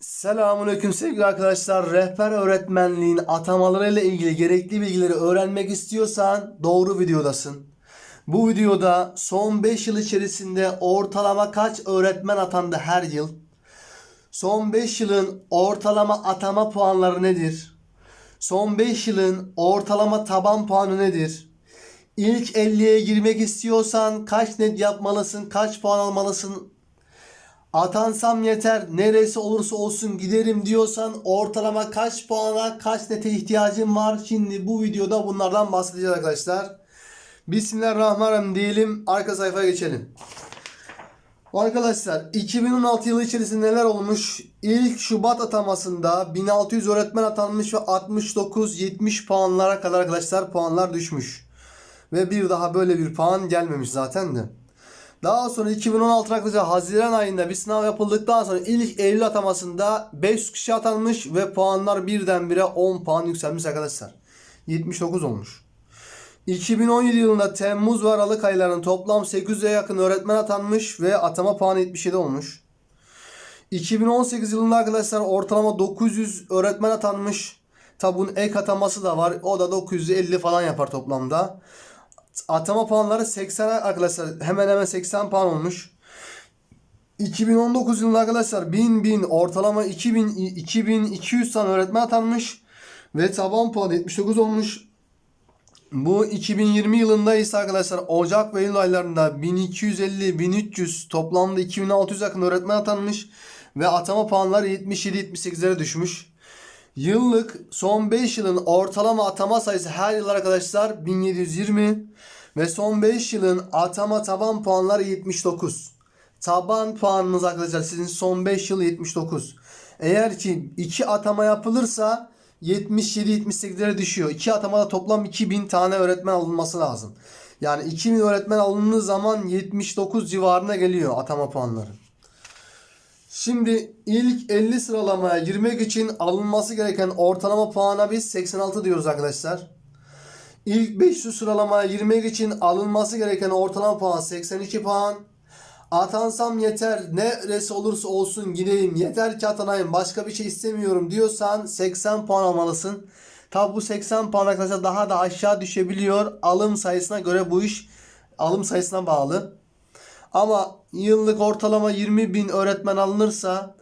Selamünaleyküm sevgili arkadaşlar. Rehber öğretmenliğin atamalarıyla ilgili gerekli bilgileri öğrenmek istiyorsan doğru videodasın. Bu videoda son 5 yıl içerisinde ortalama kaç öğretmen atandı her yıl? Son 5 yılın ortalama atama puanları nedir? Son 5 yılın ortalama taban puanı nedir? İlk 50'ye girmek istiyorsan kaç net yapmalısın, kaç puan almalısın Atansam yeter neresi olursa olsun giderim diyorsan ortalama kaç puana kaç nete ihtiyacın var? Şimdi bu videoda bunlardan bahsedeceğiz arkadaşlar. Bismillahirrahmanirrahim diyelim arka sayfaya geçelim. Arkadaşlar 2016 yılı içerisinde neler olmuş? İlk Şubat atamasında 1600 öğretmen atanmış ve 69-70 puanlara kadar arkadaşlar puanlar düşmüş. Ve bir daha böyle bir puan gelmemiş zaten de. Daha sonra 2016 arkadaşlar Haziran ayında bir sınav yapıldıktan sonra ilk Eylül atamasında 500 kişi atanmış ve puanlar birdenbire 10 puan yükselmiş arkadaşlar. 79 olmuş. 2017 yılında Temmuz ve Aralık aylarının toplam 800'e yakın öğretmen atanmış ve atama puanı 77 olmuş. 2018 yılında arkadaşlar ortalama 900 öğretmen atanmış. Tabi bunun ek ataması da var. O da 950 falan yapar toplamda. Atama puanları 80 arkadaşlar hemen hemen 80 puan olmuş. 2019 yılında arkadaşlar 1000 1000 ortalama 2000 2200 tane öğretmen atanmış ve taban puanı 79 olmuş. Bu 2020 yılında ise arkadaşlar Ocak ve Eylül aylarında 1250 1300 toplamda 2600 yakın öğretmen atanmış ve atama puanları 77 78'lere düşmüş. Yıllık son 5 yılın ortalama atama sayısı her yıl arkadaşlar 1720 ve son 5 yılın atama taban puanları 79. Taban puanınız arkadaşlar sizin son 5 yıl 79. Eğer ki 2 atama yapılırsa 77-78'lere düşüyor. 2 atamada toplam 2000 tane öğretmen alınması lazım. Yani 2000 öğretmen alındığı zaman 79 civarına geliyor atama puanları. Şimdi ilk 50 sıralamaya girmek için alınması gereken ortalama puana biz 86 diyoruz arkadaşlar. İlk 500 sıralamaya girmek için alınması gereken ortalama puan 82 puan. Atansam yeter neresi olursa olsun gideyim yeter ki atanayım başka bir şey istemiyorum diyorsan 80 puan almalısın. Tabi bu 80 puan arkadaşlar daha da aşağı düşebiliyor. Alım sayısına göre bu iş alım sayısına bağlı. Ama yıllık ortalama 20 bin öğretmen alınırsa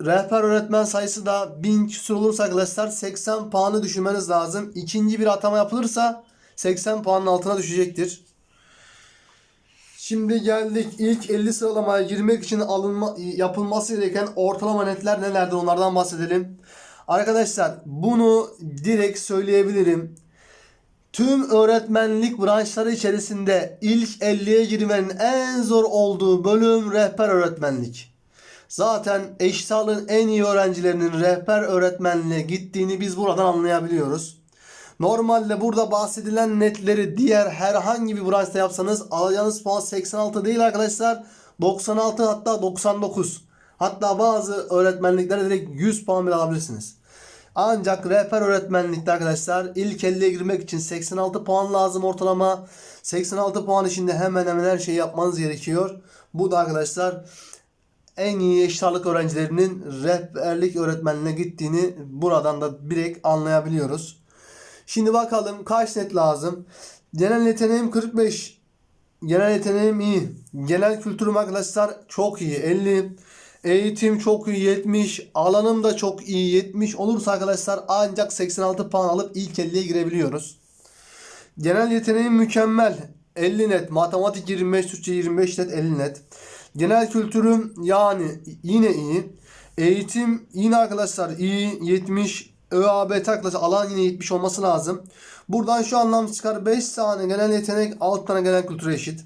rehber öğretmen sayısı da 1000 küsur olursa arkadaşlar 80 puanı düşürmeniz lazım. İkinci bir atama yapılırsa 80 puanın altına düşecektir. Şimdi geldik ilk 50 sıralamaya girmek için alınma, yapılması gereken ortalama netler nelerdir onlardan bahsedelim. Arkadaşlar bunu direkt söyleyebilirim. Tüm öğretmenlik branşları içerisinde ilk 50'ye girmenin en zor olduğu bölüm rehber öğretmenlik. Zaten eşit en iyi öğrencilerinin rehber öğretmenliğe gittiğini biz buradan anlayabiliyoruz. Normalde burada bahsedilen netleri diğer herhangi bir branşta yapsanız alacağınız puan 86 değil arkadaşlar. 96 hatta 99. Hatta bazı öğretmenliklerde direkt 100 puan bile alabilirsiniz. Ancak rehber öğretmenlikte arkadaşlar ilk 50'ye girmek için 86 puan lazım ortalama. 86 puan içinde hemen hemen her şeyi yapmanız gerekiyor. Bu da arkadaşlar en iyi eşit öğrencilerinin rehberlik öğretmenliğine gittiğini buradan da direkt anlayabiliyoruz. Şimdi bakalım kaç net lazım. Genel yeteneğim 45. Genel yeteneğim iyi. Genel kültürüm arkadaşlar çok iyi. 50. Eğitim çok iyi 70. Alanım da çok iyi 70 olursa arkadaşlar ancak 86 puan alıp ilk 50'ye girebiliyoruz. Genel yeteneğim mükemmel. 50 net. Matematik 25, Türkçe 25 net 50 net. Genel kültürüm yani yine iyi. Eğitim yine arkadaşlar iyi 70. ÖABT arkadaşlar alan yine 70 olması lazım. Buradan şu anlam çıkar 5 tane genel yetenek 6 tane genel kültüre eşit.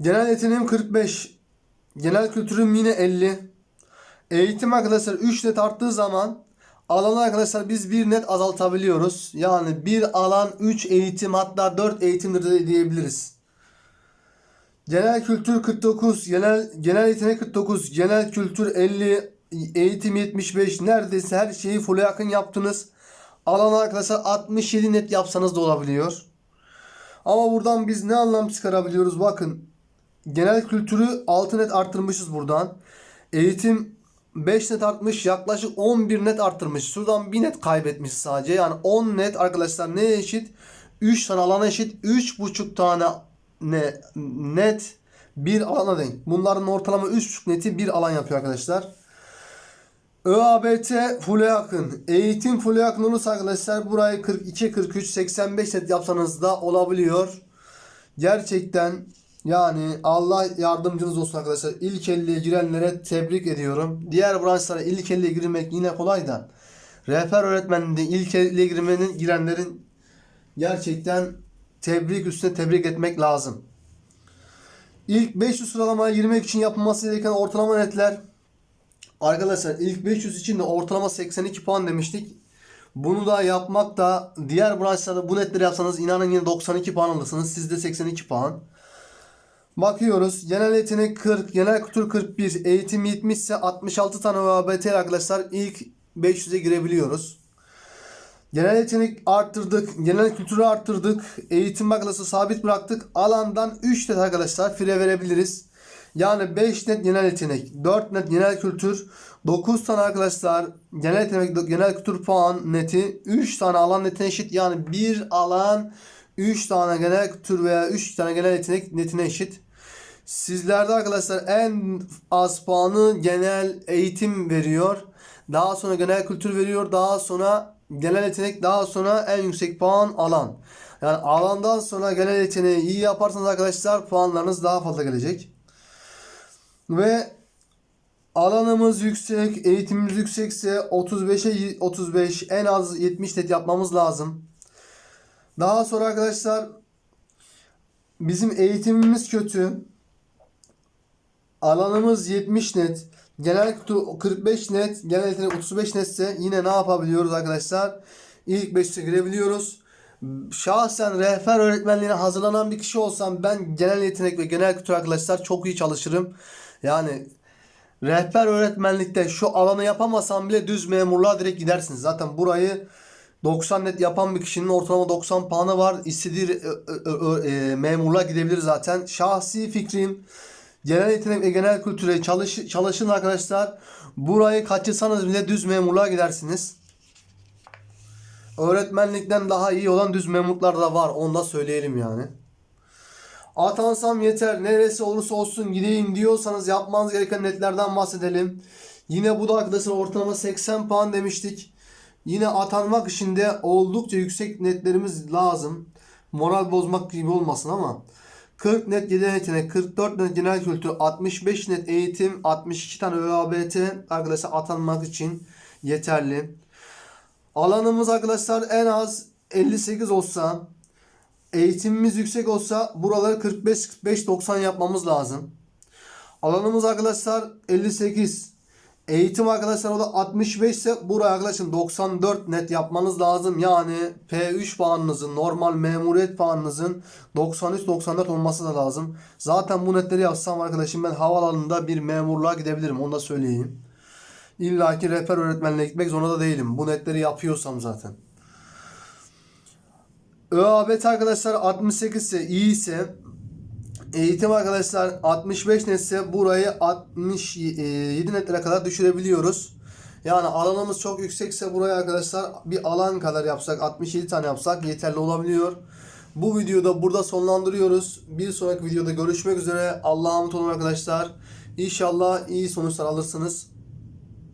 Genel yeteneğim 45. Genel kültürüm yine 50. Eğitim arkadaşlar 3 net arttığı zaman alanı arkadaşlar biz 1 net azaltabiliyoruz. Yani bir alan 3 eğitim hatta 4 eğitimdir diyebiliriz. Genel kültür 49, genel genel yetenek 49, genel kültür 50, eğitim 75. Neredeyse her şeyi full'e yakın yaptınız. Alan arkadaşlar 67 net yapsanız da olabiliyor. Ama buradan biz ne anlam çıkarabiliyoruz? Bakın genel kültürü 6 net arttırmışız buradan. Eğitim 5 net artmış yaklaşık 11 net arttırmış. Şuradan 1 net kaybetmiş sadece. Yani 10 net arkadaşlar neye eşit? 3 tane alana eşit. 3,5 tane ne, net bir alana denk. Bunların ortalama 3,5 neti bir alan yapıyor arkadaşlar. ÖABT full'e yakın. Eğitim full'e yakın olursa arkadaşlar burayı 42, 43, 85 net yapsanız da olabiliyor. Gerçekten yani Allah yardımcınız olsun arkadaşlar. İlk 50'ye girenlere tebrik ediyorum. Diğer branşlara ilk 50'ye girmek yine kolay da. Rehber öğretmenliğinde ilk 50'ye girmenin girenlerin gerçekten tebrik üstüne tebrik etmek lazım. İlk 500 sıralamaya girmek için yapılması gereken ortalama netler Arkadaşlar ilk 500 için de ortalama 82 puan demiştik. Bunu da yapmak da diğer branşlarda bu netleri yapsanız inanın yine 92 puan alırsınız. Sizde 82 puan. Bakıyoruz. Genel yetenek 40, genel kültür 41, eğitim 70 ise 66 tane ÖABT arkadaşlar ilk 500'e girebiliyoruz. Genel yetenek arttırdık, genel kültürü arttırdık, eğitim bakalası sabit bıraktık. Alandan 3 net arkadaşlar fire verebiliriz. Yani 5 net genel yetenek, 4 net genel kültür, 9 tane arkadaşlar genel yetenek, genel kültür puan neti, 3 tane alan netine eşit. Yani bir alan 3 tane genel kültür veya 3 tane genel yetenek netine eşit. Sizlerde arkadaşlar en az puanı genel eğitim veriyor. Daha sonra genel kültür veriyor. Daha sonra genel yetenek. Daha sonra en yüksek puan alan. Yani alandan sonra genel yeteneği iyi yaparsanız arkadaşlar puanlarınız daha fazla gelecek. Ve alanımız yüksek, eğitimimiz yüksekse 35'e 35 en az 70 net yapmamız lazım. Daha sonra arkadaşlar bizim eğitimimiz kötü. Alanımız 70 net. Genel kutu 45 net. Genel yetenek 35 netse yine ne yapabiliyoruz arkadaşlar? İlk 5'e girebiliyoruz. Şahsen rehber öğretmenliğine hazırlanan bir kişi olsam ben genel yetenek ve genel kültür arkadaşlar çok iyi çalışırım. Yani rehber öğretmenlikte şu alanı yapamasam bile düz memurluğa direkt gidersiniz. Zaten burayı 90 net yapan bir kişinin ortalama 90 puanı var. İstediği e, e, e, memurluğa gidebilir zaten. Şahsi fikrim genel yetenek ve genel kültüre çalış, çalışın arkadaşlar. Burayı kaçırsanız bile düz memurluğa gidersiniz. Öğretmenlikten daha iyi olan düz memurlar da var. Onu da söyleyelim yani. Atansam yeter. Neresi olursa olsun gideyim diyorsanız yapmanız gereken netlerden bahsedelim. Yine bu da arkadaşlar ortalama 80 puan demiştik. Yine atanmak için de oldukça yüksek netlerimiz lazım. Moral bozmak gibi olmasın ama. 40 net genel yetenek, 44 net genel kültür, 65 net eğitim, 62 tane ÖABT arkadaşlar atanmak için yeterli. Alanımız arkadaşlar en az 58 olsa, eğitimimiz yüksek olsa buraları 45-45-90 yapmamız lazım. Alanımız arkadaşlar 58. Eğitim arkadaşlar o da 65 ise buraya arkadaşlar 94 net yapmanız lazım. Yani P3 puanınızın normal memuriyet puanınızın 93-94 olması da lazım. Zaten bu netleri yapsam arkadaşım ben havaalanında bir memurluğa gidebilirim onu da söyleyeyim. İlla ki rehber öğretmenliğe gitmek zorunda da değilim. Bu netleri yapıyorsam zaten. ÖABT arkadaşlar 68 ise iyi ise eğitim arkadaşlar 65 netse burayı 67 netlere kadar düşürebiliyoruz. Yani alanımız çok yüksekse buraya arkadaşlar bir alan kadar yapsak 67 tane yapsak yeterli olabiliyor. Bu videoda burada sonlandırıyoruz. Bir sonraki videoda görüşmek üzere. Allah'a emanet olun arkadaşlar. İnşallah iyi sonuçlar alırsınız.